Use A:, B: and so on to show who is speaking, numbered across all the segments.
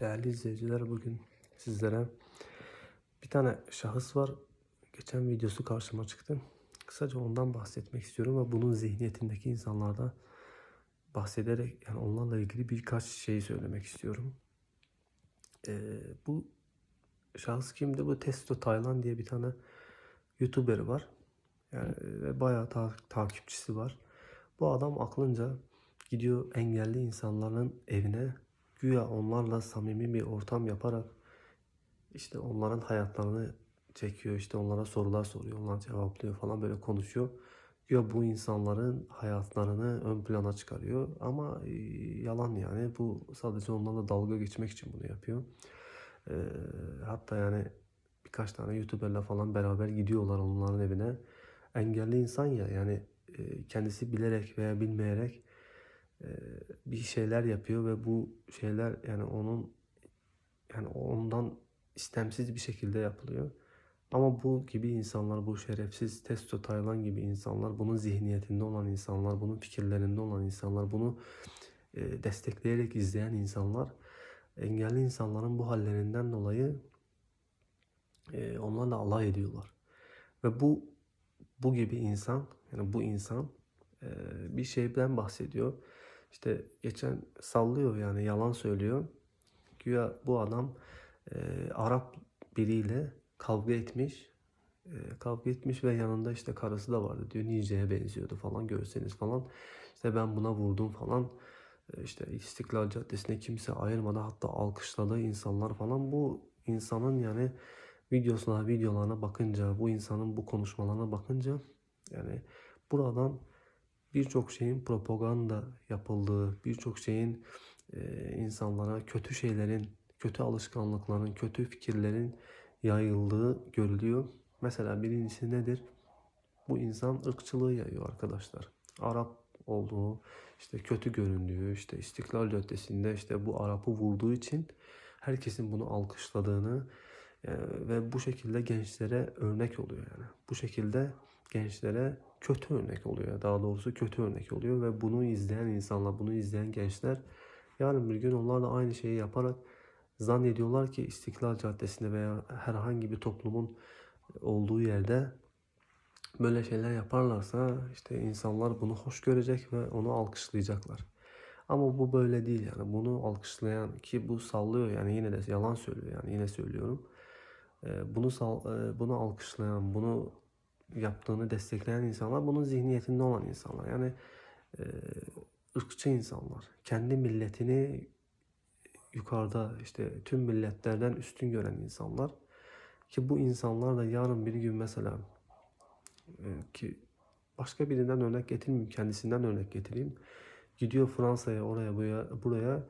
A: Değerli izleyiciler bugün sizlere bir tane şahıs var. Geçen videosu karşıma çıktı. Kısaca ondan bahsetmek istiyorum ve bunun zihniyetindeki insanlarda bahsederek yani onlarla ilgili birkaç şey söylemek istiyorum. Ee, bu şahıs kimdi? Bu Testo Taylan diye bir tane YouTuber var. Yani ve bayağı ta- takipçisi var. Bu adam aklınca gidiyor engelli insanların evine güya onlarla samimi bir ortam yaparak işte onların hayatlarını çekiyor işte onlara sorular soruyor onlar cevaplıyor falan böyle konuşuyor. Güya bu insanların hayatlarını ön plana çıkarıyor ama e, yalan yani bu sadece onlarla dalga geçmek için bunu yapıyor. Ee, hatta yani birkaç tane YouTuber'la falan beraber gidiyorlar onların evine. Engelli insan ya yani e, kendisi bilerek veya bilmeyerek bir şeyler yapıyor ve bu şeyler yani onun yani ondan istemsiz bir şekilde yapılıyor. Ama bu gibi insanlar, bu şerefsiz Testo Taylan gibi insanlar, bunun zihniyetinde olan insanlar, bunun fikirlerinde olan insanlar, bunu e, destekleyerek izleyen insanlar, engelli insanların bu hallerinden dolayı e, onlarla alay ediyorlar. Ve bu bu gibi insan, yani bu insan e, bir şeyden bahsediyor. İşte geçen sallıyor yani yalan söylüyor. Güya bu adam e, Arap biriyle kavga etmiş. E, kavga etmiş ve yanında işte karısı da vardı diyor. Nice'ye benziyordu falan görseniz falan. İşte ben buna vurdum falan. E, işte İstiklal Caddesi'ne kimse ayırmadı. Hatta alkışladığı insanlar falan. Bu insanın yani videosuna, videolarına bakınca, bu insanın bu konuşmalarına bakınca yani buradan birçok şeyin propaganda yapıldığı, birçok şeyin e, insanlara kötü şeylerin, kötü alışkanlıkların, kötü fikirlerin yayıldığı görülüyor. Mesela birincisi nedir? Bu insan ırkçılığı yayıyor arkadaşlar. Arap olduğu, işte kötü göründüğü, işte İstiklal Caddesi'nde işte bu Arap'ı vurduğu için herkesin bunu alkışladığını e, ve bu şekilde gençlere örnek oluyor yani. Bu şekilde gençlere kötü örnek oluyor. Daha doğrusu kötü örnek oluyor ve bunu izleyen insanlar, bunu izleyen gençler yarın bir gün onlar da aynı şeyi yaparak zannediyorlar ki İstiklal Caddesi'nde veya herhangi bir toplumun olduğu yerde böyle şeyler yaparlarsa işte insanlar bunu hoş görecek ve onu alkışlayacaklar. Ama bu böyle değil yani bunu alkışlayan ki bu sallıyor yani yine de yalan söylüyor yani yine söylüyorum. Bunu bunu alkışlayan, bunu yaptığını destekleyen insanlar bunun zihniyetinde olan insanlar. Yani e, ırkçı insanlar. Kendi milletini yukarıda işte tüm milletlerden üstün gören insanlar. Ki bu insanlar da yarın bir gün mesela e, ki başka birinden örnek getirmeyeyim, kendisinden örnek getireyim. Gidiyor Fransa'ya, oraya, buraya, buraya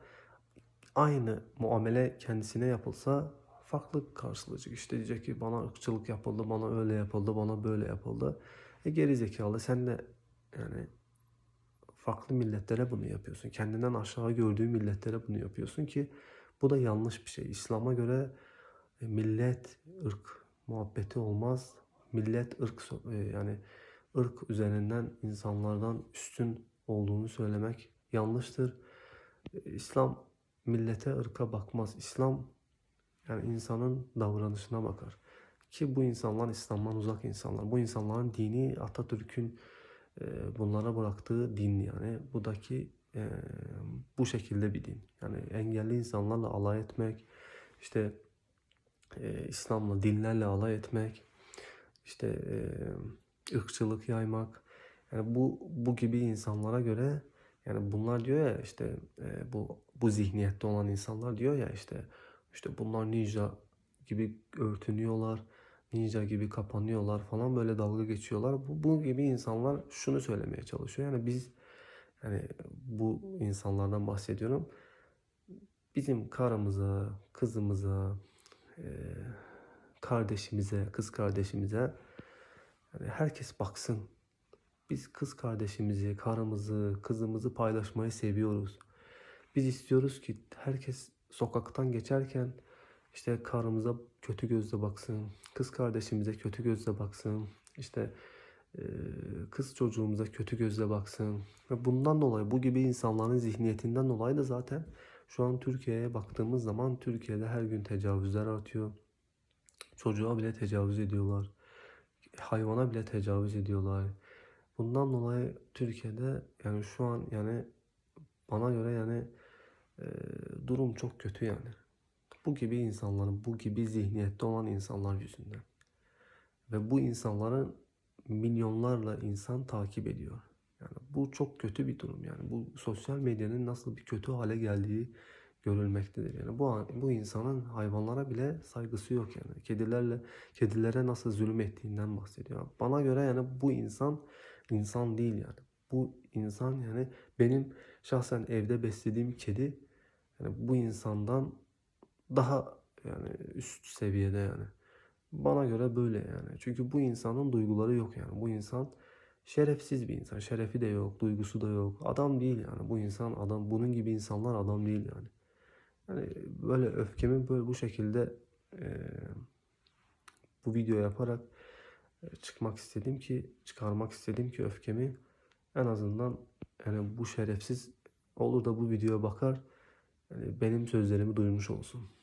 A: aynı muamele kendisine yapılsa farklı karşılayacak. İşte diyecek ki bana ırkçılık yapıldı, bana öyle yapıldı, bana böyle yapıldı. E geri zekalı sen de yani farklı milletlere bunu yapıyorsun. Kendinden aşağı gördüğü milletlere bunu yapıyorsun ki bu da yanlış bir şey. İslam'a göre e, millet, ırk muhabbeti olmaz. Millet, ırk e, yani ırk üzerinden insanlardan üstün olduğunu söylemek yanlıştır. E, İslam millete, ırka bakmaz. İslam yani insanın davranışına bakar. Ki bu insanlar İslam'dan uzak insanlar. Bu insanların dini Atatürk'ün e, bunlara bıraktığı din yani. Budaki e, bu şekilde bir din. Yani engelli insanlarla alay etmek, işte e, İslam'la, dinlerle alay etmek, işte e, ırkçılık yaymak. Yani bu bu gibi insanlara göre yani bunlar diyor ya işte e, bu bu zihniyette olan insanlar diyor ya işte işte bunlar ninja gibi örtünüyorlar, ninja gibi kapanıyorlar falan böyle dalga geçiyorlar. Bu, bu gibi insanlar şunu söylemeye çalışıyor. Yani biz yani bu insanlardan bahsediyorum. Bizim karımıza, kızımıza, e, kardeşimize, kız kardeşimize yani herkes baksın. Biz kız kardeşimizi, karımızı, kızımızı paylaşmayı seviyoruz. Biz istiyoruz ki herkes sokaktan geçerken işte karımıza kötü gözle baksın, kız kardeşimize kötü gözle baksın, işte kız çocuğumuza kötü gözle baksın. Ve bundan dolayı bu gibi insanların zihniyetinden dolayı da zaten Şu an Türkiye'ye baktığımız zaman Türkiye'de her gün tecavüzler artıyor. Çocuğa bile tecavüz ediyorlar. Hayvana bile tecavüz ediyorlar. Bundan dolayı Türkiye'de yani şu an yani bana göre yani durum çok kötü yani. Bu gibi insanların, bu gibi zihniyette olan insanlar yüzünden. Ve bu insanların milyonlarla insan takip ediyor. Yani bu çok kötü bir durum yani. Bu sosyal medyanın nasıl bir kötü hale geldiği görülmektedir. Yani bu bu insanın hayvanlara bile saygısı yok yani. Kedilerle kedilere nasıl zulüm ettiğinden bahsediyor. Bana göre yani bu insan insan değil yani. Bu insan yani benim şahsen evde beslediğim kedi yani bu insandan daha yani üst seviyede yani. Bana göre böyle yani. Çünkü bu insanın duyguları yok yani. Bu insan şerefsiz bir insan. Şerefi de yok, duygusu da yok. Adam değil yani. Bu insan adam. Bunun gibi insanlar adam değil yani. Yani böyle öfkemi böyle bu şekilde eee, bu video yaparak e, çıkmak istedim ki çıkarmak istedim ki öfkemi en azından yani bu şerefsiz olur da bu videoya bakar yani benim sözlerimi duymuş olsun.